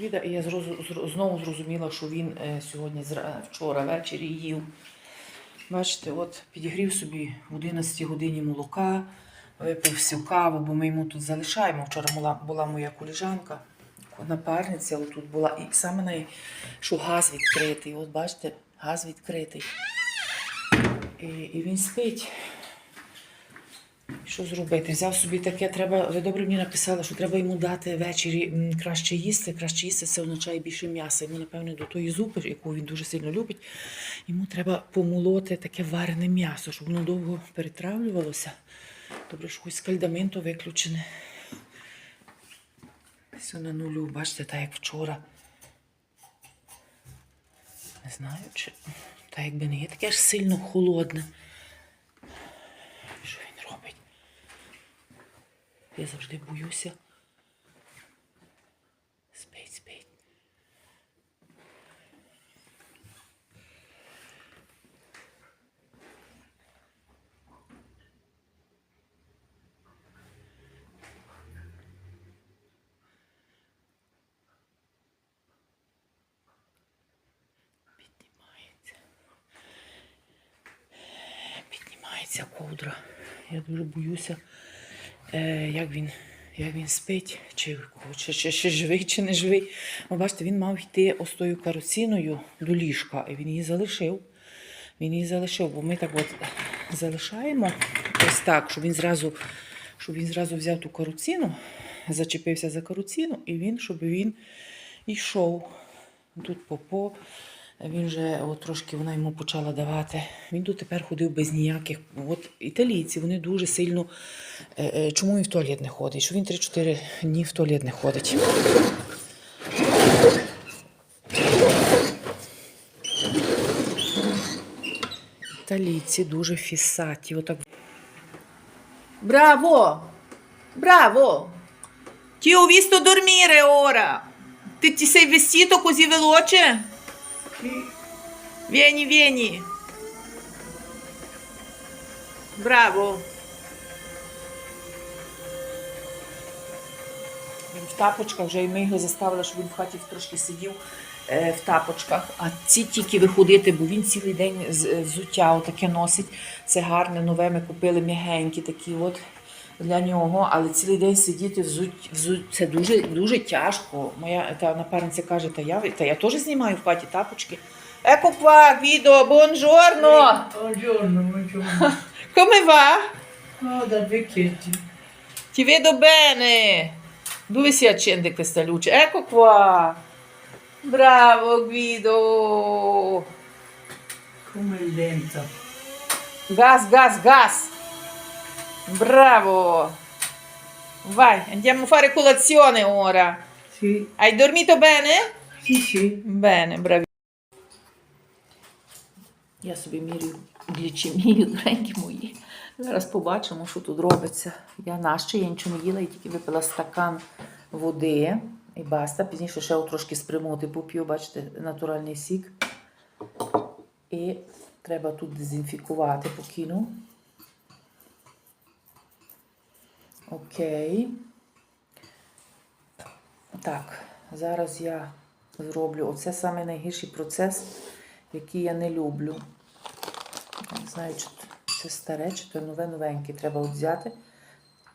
обіда, і я знову зрозуміла, що він е, сьогодні вчора ввечері їв. Бачите, от підігрів собі в 11 годині молока, випив всю каву, бо ми йому тут залишаємо. Вчора була, була моя коліжанка, напарниця, тут була і саме най, що газ відкритий. От бачите, газ відкритий. І, і він спить. Що зробити? Взяв собі таке, треба. Ви добре мені написали, що треба йому дати ввечері краще їсти. Краще їсти це означає більше м'яса. Йому, напевно, до тої зупи, яку він дуже сильно любить, йому треба помолоти таке варене м'ясо, щоб воно довго перетравлювалося. Добре, що хоч скальдаменту виключене. Все на нулю, бачите, так як вчора. Не знаю, чи та якби не є таке ж сильно холодне. Що він робить? Я завжди боюся. Спить, спить. Піднімається. Піднімається ковдра. Я дуже боюся, е, як він. Як він спить, чи, чи, чи, чи живий, чи не живий. Ви бачите, він мав йти ось тою каруциною до ліжка, і він її залишив. Він її залишив, бо ми так от залишаємо ось так, щоб він зразу, щоб він зразу взяв ту каруцину, зачепився за каруцину, і він, щоб він йшов. Тут попо, він вже от трошки вона йому почала давати. Він тут тепер ходив без ніяких. От італійці вони дуже сильно. Е, е, Чому він в туалет не ходить? Що він 3-4 дні в туалет не ходить. Італійці дуже фісаті. Отак. Браво! Браво! Ti ho visto dormire. Ti, ti sei vestito così veloce? Vieni, vieni. Bravo. Він в тапочках вже і ми його заставили, щоб він в хаті трошки сидів е, в тапочках. А ці тільки виходити, бо він цілий день е, взуття отаке носить. Це гарне, нове. Ми купили м'ягенькі такі от для нього. Але цілий день сидіти взуть, взуть це дуже, дуже тяжко. Моя та напарниця каже, та я, та я теж знімаю в хаті тапочки. Еко qua, Guido, buongiorno! Buongiorno, buongiorno. Come va? No, da vecchietti. Ti vedo bene. Dove si accende questa luce? Ecco qua. Bravo Guido. Come lenta. Gas, gas, gas. Bravo. Vai, andiamo a fare colazione ora. Sì, Hai dormito bene? sì, sì. Bene, bravi. Я собі мірю глічемію, доренькі мої. Зараз побачимо, що тут робиться. Я наще, я нічого не їла, я тільки випила стакан води і баста. Пізніше ще трошки спрямувати поп'ю, бачите, натуральний сік. І треба тут дезінфікувати, покину. Окей. Так, зараз я зроблю. Оце саме найгірший процес, який я не люблю. Не знаю, чи це старе, чи то нове новеньке. Треба взяти.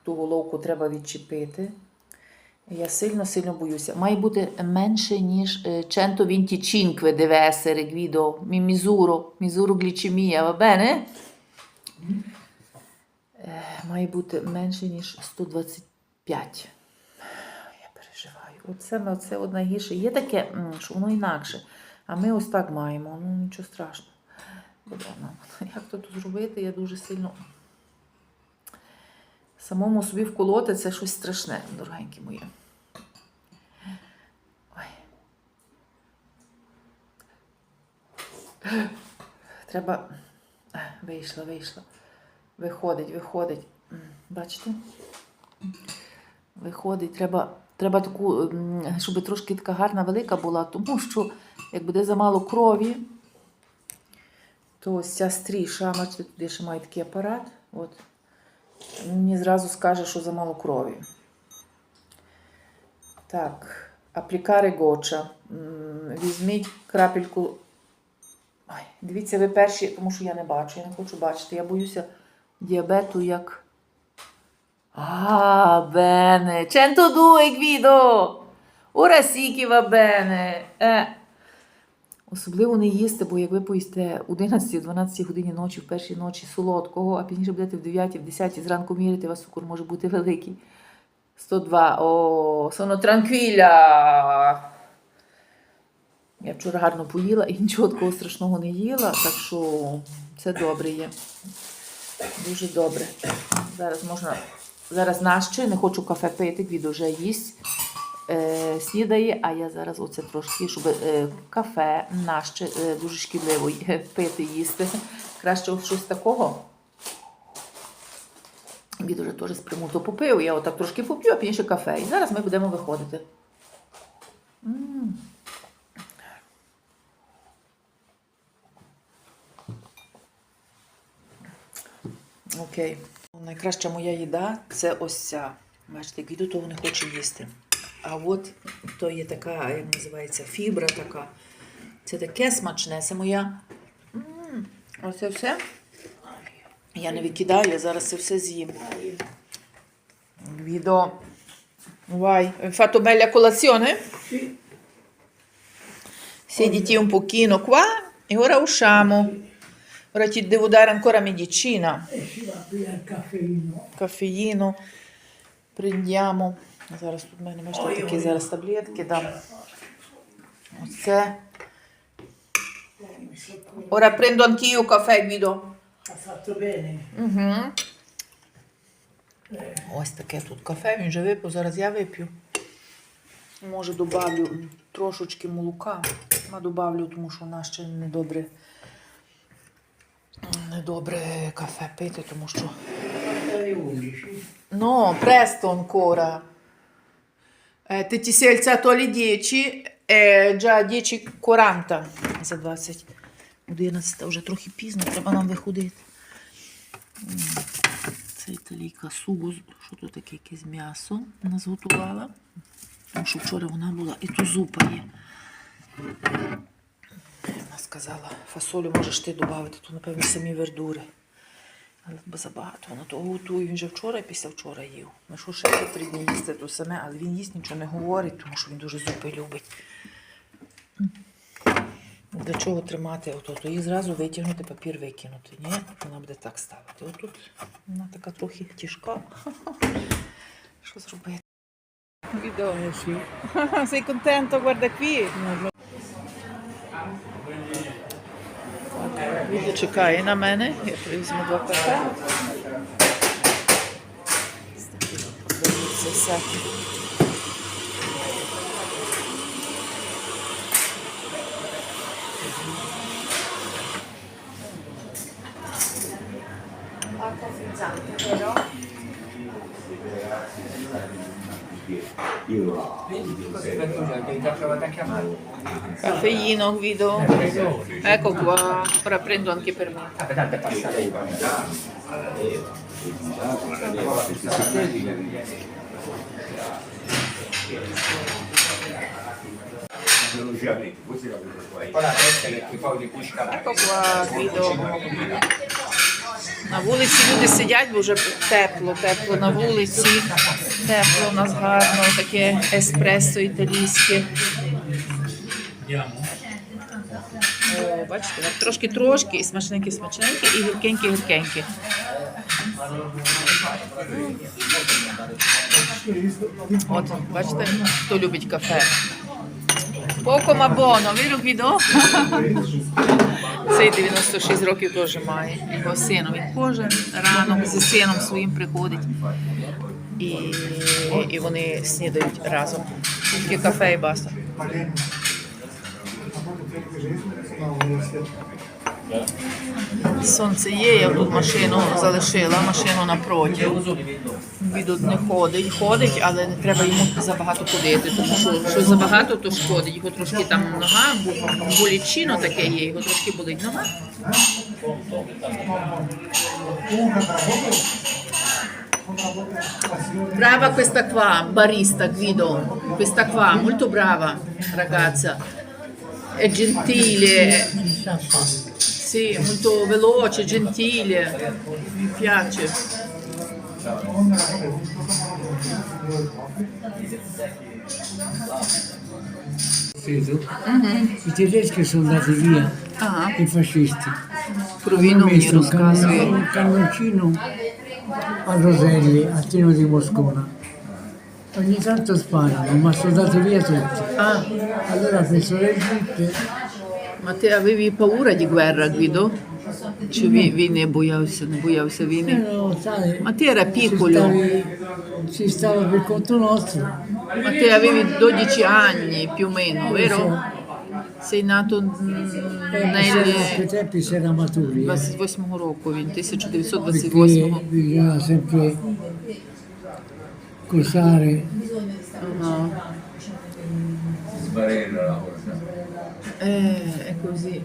Ту головку треба відчепити. Я сильно-сильно боюся. Має бути менше, ніж е, 125 deve essere, Guido. Mi misuro, misuro glicemia, va bene? Е, Має бути менше, ніж 125. Я переживаю. Оце, оце от найгірше. Є таке, що воно інакше. А ми ось так маємо. Ну, нічого страшного. Ну, Як то тут зробити, я дуже сильно. Самому собі вколоти це щось страшне, дорогенькі мої. Ой. Треба. Е, Вийшла, вийшла. Виходить, виходить. Бачите? Виходить, треба, треба таку, щоб трошки така гарна велика була, тому що як буде замало крові, то ось ця стріша, бачите, тут я ще маю такий апарат. От. Мені зразу скаже, що замало крові. Так, аплікари гоча. Візьміть крапельку. Ой, дивіться, ви перші, тому що я не бачу, я не хочу бачити. Я боюся діабету як. Ah, bene. 102, Гвідо! Ora sì che va. Eh. Особливо не їсти, бо як ви поїсте у 11-12 годині ночі, в першій ночі солодкого, а пізніше будете в 9 в 10 зранку міряти, у вас цукор може бути великий. 102. О, sono tranquilla. Я вчора гарно поїла і нічого такого страшного не їла, так що це добре є. Дуже добре. Зараз можна. Зараз наще, не хочу кафе пити, Гвідо вже їсть. Е, снідає, а я зараз оце трошки, щоб е, кафе наще е, дуже шкідливо пити, їсти. Краще щось такого. Він вже теж з примуту попив. Я отак трошки поп'ю, а пізніше кафе. І зараз ми будемо виходити. М. Окей. Найкраща моя їда це ось ця. Бачите, Гвідо того не хоче їсти. А от то є така, як називається, фібра така. Це таке смачне. Це моя. Оце все. Я не викидаю, я зараз це все з'їм. Guido, vai, fatto bella colazione? Sì. Siediti un pochino qua e ora usciamo. Ora ti devo dare ancora medicina, E via il caffeino. caffeino. Prendiamo. Зараз тут в мене бачите, такі зараз таблетки дам. Оце. Ora prendo anch'io caffè, Guido. Ha fatto bene. Угу. Ось таке тут кафе, він же випив, зараз я вип'ю. Може, добавлю трошечки молока. А добавлю, тому що нас ще недобре, недобре кафе пити, тому що. Alle 11. No, presto ancora. Eh, ti sei alzato alle 10, è già 10.40. За 20. 11 вже трохи пізно, треба нам виходити. Це італійка субу, що тут таке якесь м'ясо вона зготувала. Тому що вчора вона була і то зупа є. Сказала, фасолю можеш ти додати, то, напевно, самі вердури. Але забагато вона того готує. Він же вчора і після вчора їв. Ми що ще три дні їсти то саме, але він їсть нічого не говорить, тому що він дуже зупи любить. Для чого тримати ото? То її зразу витягнути, папір викинути. Ні, вона буде так ставити. Отут вона така трохи тяжка. Що зробити? Відео. Sì. Sei contento? Guarda qui. Відео чекає на мене. Я привізьму два кафе. Ось такі продаються всякі. Caffeino, Guido. Ecco qua. Ora prendo anche per me. Ecco qua, Guido. На вулиці люди сидять, бо вже тепло, тепло на вулиці. Тепло, у нас гарно, таке еспресо італійське. Бачите, трошки-трошки, і смачненькі-смачненькі, і гіркенькі-гіркенькі. От, бачите, хто любить кафе. Поко ма боно, віру Гвідо? Цей 96 років теж має. Його сину. Він кожен ранок зі сином своїм приходить. І, і вони снідають разом. Тільки кафе і баста. Сонце є, я тут машину залишила, машину напроти. Він не ходить, ходить, але не треба йому забагато ходити, тому що що забагато, то шкодить. Його трошки там нога, болічино таке є, його трошки болить нога. Brava questa qua, barista Guido. Questa qua, molto brava ragazza. È gentile, sì, molto veloce, gentile. Mi piace. Credo. I tedeschi sono andati via, Ah, i fascisti. Provino Hanno mi messo un, cannon- un cannoncino a Roselli, a Tino di Moscona. Ogni tanto sparano, ma sono andati via tutti. Ah, Allora ha preso le gippe, ma te avevi paura di guerra, Guido? Чи він, він не боявся, не боявся війни? però sai, Ma te era si, piccolo, stavi- si stava per conto nostro. ma te avevi 12 anni più o meno, vero? Sei nato mm, Eh, ma se- a quei nel tempi si era maturi. eh, 28 року, він perché 1928. bisognava sempre cosare Ага. Sbarella la cosa. Eh, è così.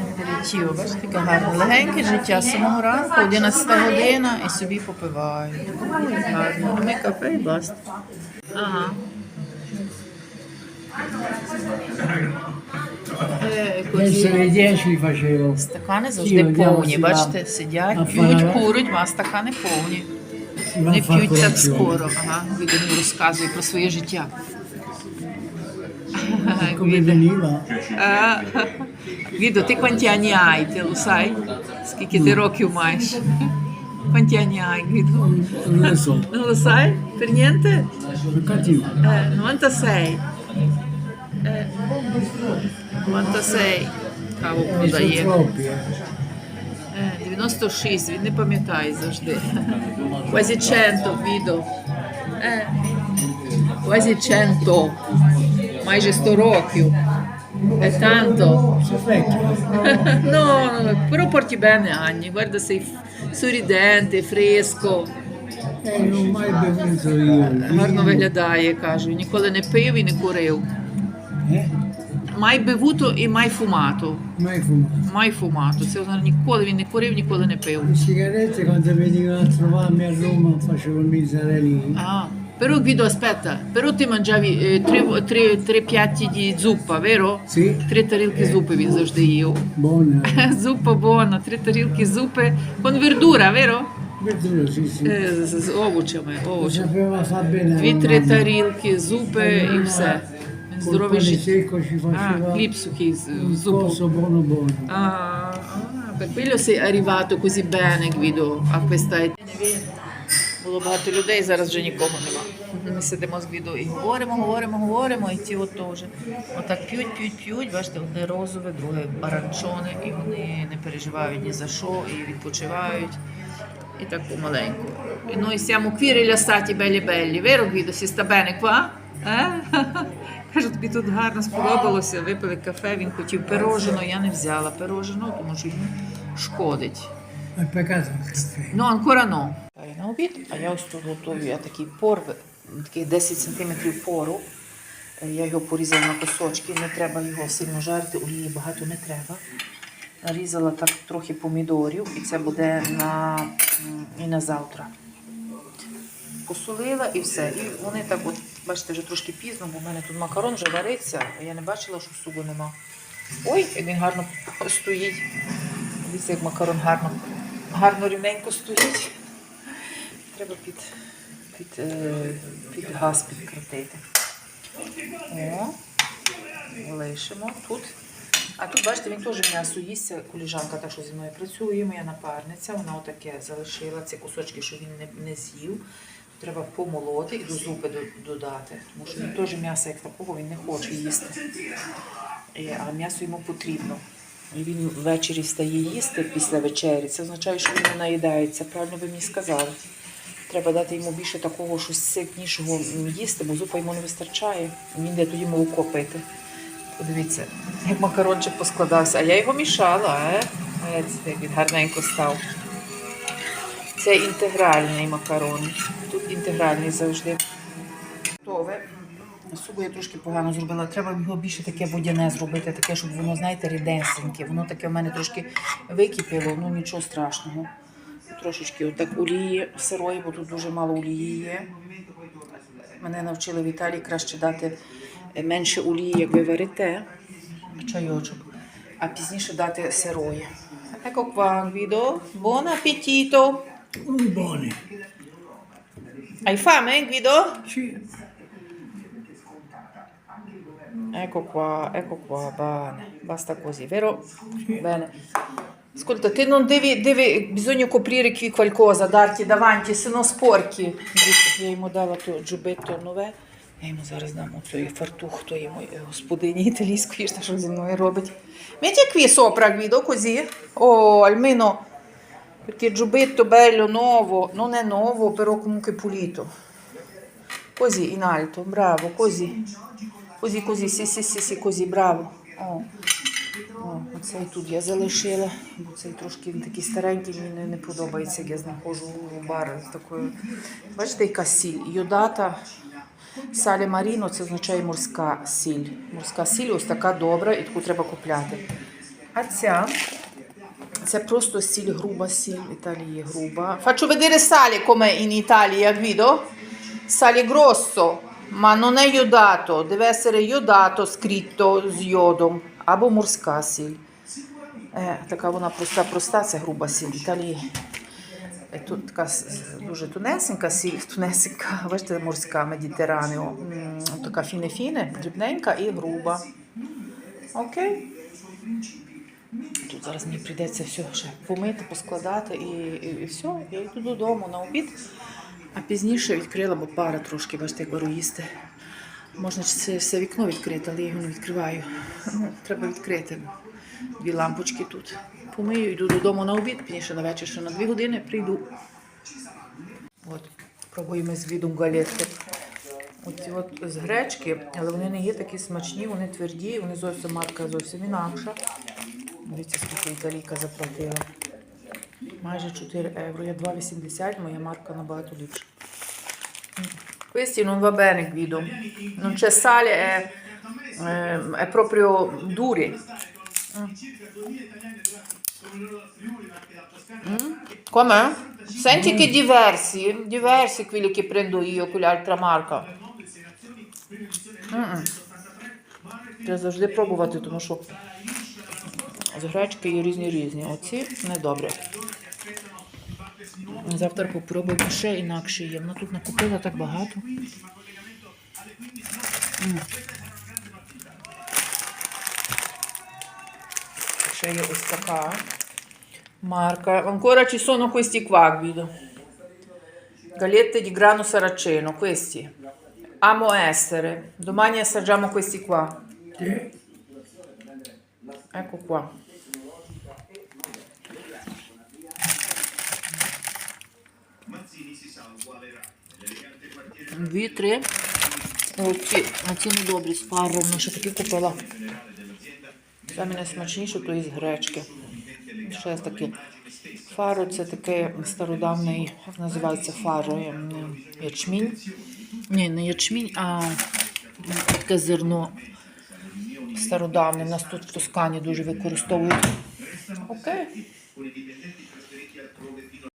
Аперитіо, бачите, таке гарне. Легеньке життя з самого ранку, 11 година і собі попивають. Ой, гарно. Ми кафе і баста. Ага. Е, verso così. le 10 facevo Стакани завжди повні, бачите, сидять, п'ють, курять, а стакани повні. Вони п'ють так скоро. Ага, Гвідо розказує про своє життя. Come veniva Ah, Guido, te quanti anni hai? Te lo sai? Скільки ти років маєш? Quanti anni hai, Guido? non lo so Non lo sai? Per niente? Eh, 96. Eh, 96. Каву продає. eh. Е, 96, він не пам'ятає завжди. Quasi 100, Guido. Eh, quasi 100. Майже 100 років. È tanto. No, però porti bene anni, guarda sei sorridente, fresco, eh, non mai bevuto io гарно виглядає, кажу. Ніколи не пив і не курив. eh? Mai bevuto і mai fumato. mai fumato Mai fumato. Це ніколи він не курив, ніколи не пив. sigarette quando venivano a trovarmi a Roma facevo il miserelli Ah, però Guido, aspetta, però ti mangiavi eh, tre, tre, tre piatti di zuppa, vero? sì Три тарілки зупи він завжди їв. buona Зупа buona, три тарілки зупи con verdura, vero? verdura sì sì Е, З, з овочами, овочами. sapeva far bene la Дві-три mamma. тарілки, зупи і все. col Здоровий pane життя. secco ci А, faceva хліб сухий з un зупу. coso buono buono Ah, ah, per quello sei arrivato così bene, Guido, a questa età. Було багато людей, зараз вже нікого нема. Ми сидимо з Гвідо і говоримо, говоримо, говоримо, і ті от теж. Отак п'ють, п'ють, п'ють, бачите, одне розове, друге баранчоне, і вони не переживають ні за що, і відпочивають. І так помаленьку. І noi siamo qui rilassati belli belli, vero Guido? Si sta bene qua? Eh? Тобі тут гарно сподобалося, випили кафе, він хотів пирожено, я не взяла пирожено, тому що йому шкодить. Ну, ancora no. Обід, а я ось тут готую я такий пор, такий 10 см пору. Е, Я його порізала на кусочки, не треба його сильно жарити, олії багато не треба. Нарізала так трохи помідорів, і це буде на, і на завтра. Посолила і все. І вони так, от, бачите, вже трошки пізно, бо в мене тут макарон вже вариться, а я не бачила, що сугу нема. Ой, як він гарно стоїть. Дивіться, як макарон гарно, гарно рівненько стоїть. Треба під, під, е, під газ підкрутити. О, лишимо тут. А тут, бачите, він теж м'ясо їсться, коліжанка та, що зі мною працює, моя напарниця, вона отаке залишила ці кусочки, що він не, не з'їв. Треба помолоти і до зупи додати. Тому що він теж м'яса як такого він не хоче їсти. Е, А м'ясо йому потрібно. І він ввечері стає їсти після вечері. Це означає, що він не наїдається. Правильно ви мені сказали. Треба дати йому більше такого щось ситнішого їсти, бо зупа йому не вистачає. Він йде тоді молоко пити. Подивіться, як макарончик поскладався. А я його мішала, е? Як він гарненько став. Це інтегральний макарон. Тут інтегральний завжди. Готове. Субу я трошки погано зробила. Треба його більше таке водяне зробити, таке, щоб воно, знаєте, рідесеньке. Воно таке в мене трошки википіло, ну нічого страшного. Трошечки отак олії сирої, бо тут дуже мало олії є. Мене навчили в Італії краще дати е, менше олії, як ви варите, чайочок, а пізніше дати сирої. Ecco qua, Guido. Buon appetito. Un buoni. Hai fame, Guido? Sì. Ecco qua, ecco qua, bene, basta così, vero? Bene. Ascolta, te non devi, devi, bisogna coprire qui qualcosa, darti davanti, se no sporchi. Я йому дала то джубетто нове, я йому зараз дам оцей фартух тої моєї господині італійської, що зі мною робить. Metti qui sopra, Guido, così. Oh, almeno, perché il bello, nuovo, non è nuovo, però comunque pulito. Così, in alto, bravo, così. Così, così, sì, sì, sì, sì, così, bravo. О, о, оцей тут я залишила, бо цей трошки він такий старенький, мені не, подобається, як я знаходжу в бар з такою. Бачите, яка сіль? Йодата сале маріно це означає морська сіль. Морська сіль ось така добра, і таку треба купляти. А ця це просто сіль, груба сіль. В Італії груба. Faccio vedere sale come in Italia, Guido. Sale grosso, ma non è iodato, deve essere iodato scritto з йодом або морська сіль. Е, така вона проста, проста, це груба сіль. Італії е, тут така дуже тунесенька сіль, тунесенька, бачите, морська, медітеранео. Така фіне-фіне, дрібненька і груба. Окей. Тут зараз мені прийдеться все ще помити, поскладати і, і, і все. Я йду додому на обід. А пізніше відкрила, бо пара трошки, бачите, як беру їсти. Можна все вікно відкрити, але я його не відкриваю. Ну, треба відкрити. Дві лампочки тут. Помию, йду додому на обід, пізніше на вечір, ще на дві години прийду. От, пробуємо з відом галетки. Оці от з гречки, але вони не є такі смачні, вони тверді, вони зовсім марка зовсім інакша. Дивіться, скільки італійка заплатила. Майже 4 євро. Я 2,80, моя марка набагато ліпша. Questi non va bene, Guido. Non c'è sale, è, è- è proprio duri. Mm. Mm? Com'è? Senti che diversi, diversi quelli che prendo io, quell'altra marca. Mm-mm. Треба завжди пробувати, тому що з гречки є різні різні. Оці недобре. Завтра попробую ще інакше є. Вона тут накупила так багато. М. Ще є ось така marca. Ancora ci sono questi qua, Guido. Gallette di grano saraceno, questi. Amo essere. Domani assaggiamo questi qua. Ecco qua. Дві, три. Оці, оці недобрі з фаром. Ну, ще такі купила. Саме найсмачніше, то із гречки. Ще таке. Фаро це таке стародавний, називається фаро, ем, ячмінь. Ні, не ячмінь, а таке зерно стародавне. Нас тут в Тоскані дуже використовують. Окей.